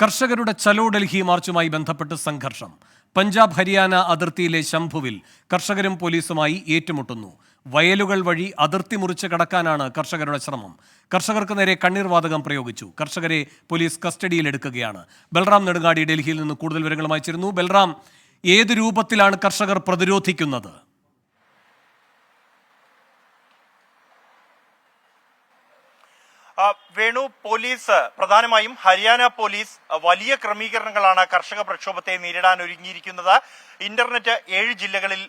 കർഷകരുടെ ചലോ ഡൽഹി മാർച്ചുമായി ബന്ധപ്പെട്ട് സംഘർഷം. പഞ്ചാബ് ഹരിയാന അതിർത്തിയിലെ ശംഭുവിൽ കർഷകരും പോലീസുമായി ഏറ്റുമുട്ടുന്നു. വയലുകൾ വഴി അതിർത്തി മുറിച്ച് കടക്കാനാണ് കർഷകരുടെ ശ്രമം. കർഷകർക്ക് നേരെ കണ്ണീർ വാതകം പ്രയോഗിച്ചു. കർഷകരെ പോലീസ് കസ്റ്റഡിയിലെടുക്കുകയാണ് ബൽറാം നെടുങ്ങാടി ഡൽഹിയിൽ നിന്ന് കൂടുതൽ വിവരങ്ങളുമായി ചേരുന്നു. ബൽറാം ഏത് രൂപത്തിലാണ് കർഷകർ പ്രതിരോധിക്കുന്നത്? വേണു പോലീസ് പ്രധാനമായും ഹരിയാന പോലീസ് വലിയ ക്രമീകരണങ്ങളാണ് കർഷക പ്രക്ഷോഭത്തെ നേരിടാൻ ഒരുങ്ങിയിരിക്കുന്നത്. ഇന്റർനെറ്റ് ഏഴ് ജില്ലകളിൽ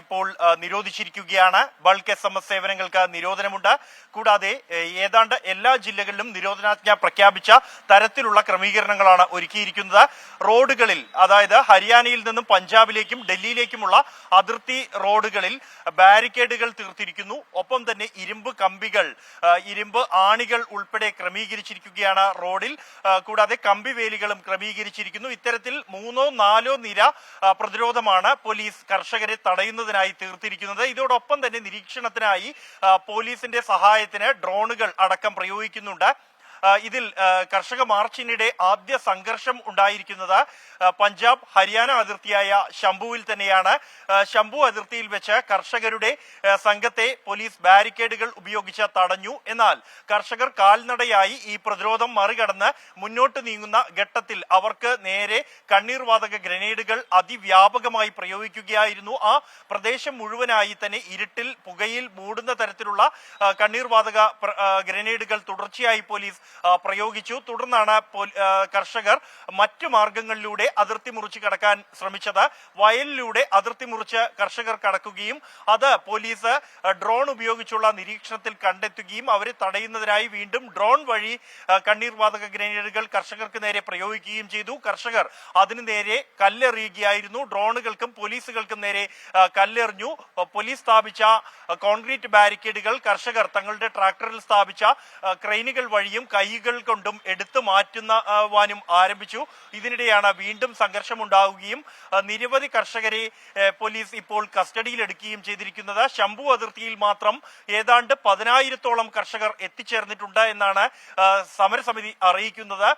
ഇപ്പോൾ നിരോധിച്ചിരിക്കുകയാണ്. ബൾക്ക് എസ് എം എസ് സേവനങ്ങൾക്ക് നിരോധനമുണ്ട്. കൂടാതെ ഏതാണ്ട് എല്ലാ ജില്ലകളിലും നിരോധനാജ്ഞ പ്രഖ്യാപിച്ച തരത്തിലുള്ള ക്രമീകരണങ്ങളാണ് ഒരുക്കിയിരിക്കുന്നത്. റോഡുകളിൽ അതായത് ഹരിയാനയിൽ നിന്നും പഞ്ചാബിലേക്കും ഡൽഹിയിലേക്കുമുള്ള അതിർത്തി റോഡുകളിൽ ബാരിക്കേഡുകൾ തീർത്തിരിക്കുന്നു. ഒപ്പം തന്നെ ഇരുമ്പ് കമ്പികൾ ഇരുമ്പ് ആണികൾ ഉൾപ്പെടെ ക്രമീകരിച്ചിരിക്കുകയാണ് റോഡിൽ. കൂടാതെ കമ്പിവേലികളും ക്രമീകരിച്ചിരിക്കുന്നു. ഇത്തരത്തിൽ മൂന്നോ നാലോ നിര ആ, പ്രതിരോധമാണ് പോലീസ് കർഷകരെ തടയുന്നതിനായി തീർത്തിരിക്കുന്നത്. ഇതോടൊപ്പം തന്നെ നിരീക്ഷണത്തിനായി പോലീസിന്റെ സഹായത്തിന് ഡ്രോണുകൾ അടക്കം പ്രയോഗിക്കുന്നുണ്ട്. ഇതിൽ കർഷക മാർച്ചിനിടെ ആദ്യ സംഘർഷം ഉണ്ടായിരിക്കുന്നത് പഞ്ചാബ് ഹരിയാന അതിർത്തിയായ ശംഭുവിൽ തന്നെയാണ്. ശംഭു അതിർത്തിയിൽ വെച്ച് കർഷകരുടെ സംഘത്തെ പോലീസ് ബാരിക്കേഡുകൾ ഉപയോഗിച്ച് തടഞ്ഞു. എന്നാൽ കർഷകർ കാൽനടയായി ഈ പ്രതിരോധം മറികടന്ന് മുന്നോട്ട് നീങ്ങുന്ന ഘട്ടത്തിൽ അവർക്ക് നേരെ കണ്ണീർവാതക ഗ്രനേഡുകൾ അതിവ്യാപകമായി പ്രയോഗിക്കുകയായിരുന്നു. ആ പ്രദേശം മുഴുവനായി തന്നെ ഇരുട്ടിൽ പുകയിൽ മൂടുന്ന തരത്തിലുള്ള ആ, കണ്ണീർ വാതക പ്ര- ആ, ഗ്രനേഡുകൾ തുടർച്ചയായി പോലീസ് പ്രയോഗിച്ചു. തുടർന്നാണ് കർഷകർ മറ്റു മാർഗങ്ങളിലൂടെ അതിർത്തി മുറിച്ച് കടക്കാൻ ശ്രമിച്ചത്. വയലിലൂടെ അതിർത്തി മുറിച്ച് കർഷകർ കടക്കുകയും അത് പോലീസ് ഡ്രോൺ ഉപയോഗിച്ചുള്ള നിരീക്ഷണത്തിൽ കണ്ടെത്തുകയും അവരെ തടയുന്നതിനായി വീണ്ടും ഡ്രോൺ വഴി കണ്ണീർവാതക കണ്ണീർ വാതക ഗ്രനേഡുകൾ കർഷകർക്ക് നേരെ പ്രയോഗിക്കുകയും ചെയ്തു. കർഷകർ അതിനു നേരെ കല്ലെറിയുകയായിരുന്നു. ഡ്രോണുകൾക്കും പോലീസുകൾക്കും നേരെ കല്ലെറിഞ്ഞു. പോലീസ് സ്ഥാപിച്ച കോൺക്രീറ്റ് ബാരിക്കേഡുകൾ കർഷകർ തങ്ങളുടെ ട്രാക്ടറിൽ സ്ഥാപിച്ച ക്രെയിനുകൾ വഴിയും കൈകൾ കൊണ്ടും എടുത്തു മാറ്റുന്ന വാനും ആരംഭിച്ചു. ഇതിനിടെയാണ് വീണ്ടും സംഘർഷമുണ്ടാവുകയും നിരവധി കർഷകരെ പോലീസ് ഇപ്പോൾ കസ്റ്റഡിയിലെടുക്കുകയും ചെയ്തിരിക്കുന്നത്. ശംഭു അതിർത്തിയിൽ മാത്രം ഏതാണ്ട് പതിനായിരത്തോളം കർഷകർ എത്തിച്ചേർന്നിട്ടുണ്ട് എന്നാണ് സമരസമിതി അറിയിക്കുന്നത്.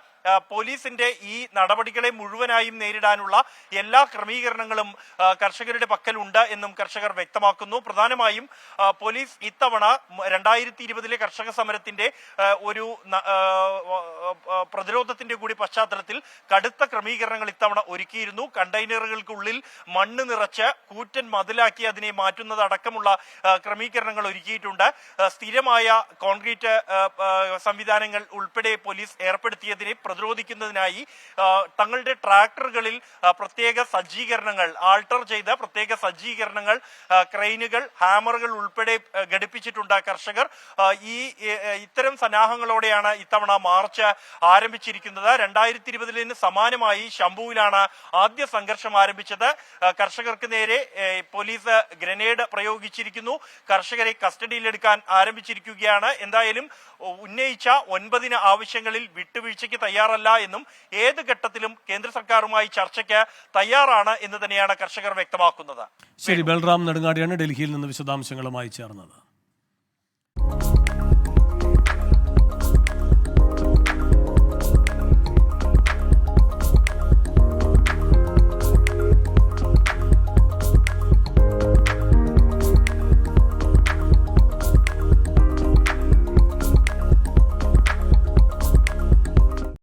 പോലീസിന്റെ ഈ നടപടികളെ മുഴുവനായും നേരിടാനുള്ള എല്ലാ ക്രമീകരണങ്ങളും കർഷകരുടെ പക്കലുണ്ട് എന്നും കർഷകർ വ്യക്തമാക്കുന്നു. പ്രധാനമായും പോലീസ് ഇത്തവണ രണ്ടായിരത്തി ഇരുപതിലെ കർഷക സമരത്തിന്റെ ഒരു പ്രതിരോധത്തിന്റെ കൂടി പശ്ചാത്തലത്തിൽ കടുത്ത ക്രമീകരണങ്ങൾ ഇത്തവണ ഒരുക്കിയിരുന്നു. കണ്ടെയ്നറുകൾക്കുള്ളിൽ മണ്ണ് നിറച്ച് കൂറ്റൻ മതിലാക്കി അതിനെ മാറ്റുന്നത് അടക്കമുള്ള ക്രമീകരണങ്ങൾ ഒരുക്കിയിട്ടുണ്ട്. സ്ഥിരമായ കോൺക്രീറ്റ് സംവിധാനങ്ങൾ ഉൾപ്പെടെ പോലീസ് ഏർപ്പെടുത്തിയതിനെ പ്രതിരോധിക്കുന്നതിനായി തങ്ങളുടെ ട്രാക്ടറുകളിൽ പ്രത്യേക സജ്ജീകരണങ്ങൾ ആൾട്ടർ ചെയ്ത പ്രത്യേക സജ്ജീകരണങ്ങൾ ക്രെയിനുകൾ ഹാമറുകൾ ഉൾപ്പെടെ ഘടിപ്പിച്ചിട്ടുണ്ട് കർഷകർ. ഈ ഇത്തരം സന്നാഹങ്ങളോടെയാണ് ഇത്തവണ മാർച്ച് ആരംഭിച്ചിരിക്കുന്നത്. രണ്ടായിരത്തി ഇരുപതിലിന് സമാനമായി ശംഭുവിലാണ് ആദ്യ സംഘർഷം ആരംഭിച്ചത്. കർഷകർക്ക് നേരെ പോലീസ് ഗ്രനേഡ് പ്രയോഗിച്ചിരിക്കുന്നു. കർഷകരെ കസ്റ്റഡിയിലെടുക്കാൻ ആരംഭിച്ചിരിക്കുകയാണ്. എന്തായാലും ഉന്നയിച്ച ഒൻപതിന് ആവശ്യങ്ങളിൽ വിട്ടുവീഴ്ചയ്ക്ക് തയ്യാറല്ല എന്നും ഏത് ഘട്ടത്തിലും കേന്ദ്ര സർക്കാരുമായി ചർച്ചയ്ക്ക് തയ്യാറാണ് എന്ന് തന്നെയാണ് കർഷകർ വ്യക്തമാക്കുന്നത്. ശരി ബൽറാം നെടുങ്ങാടിയാണ് ഡൽഹിയിൽ നിന്ന് വിശദാംശങ്ങളുമായി ചേർന്നത്.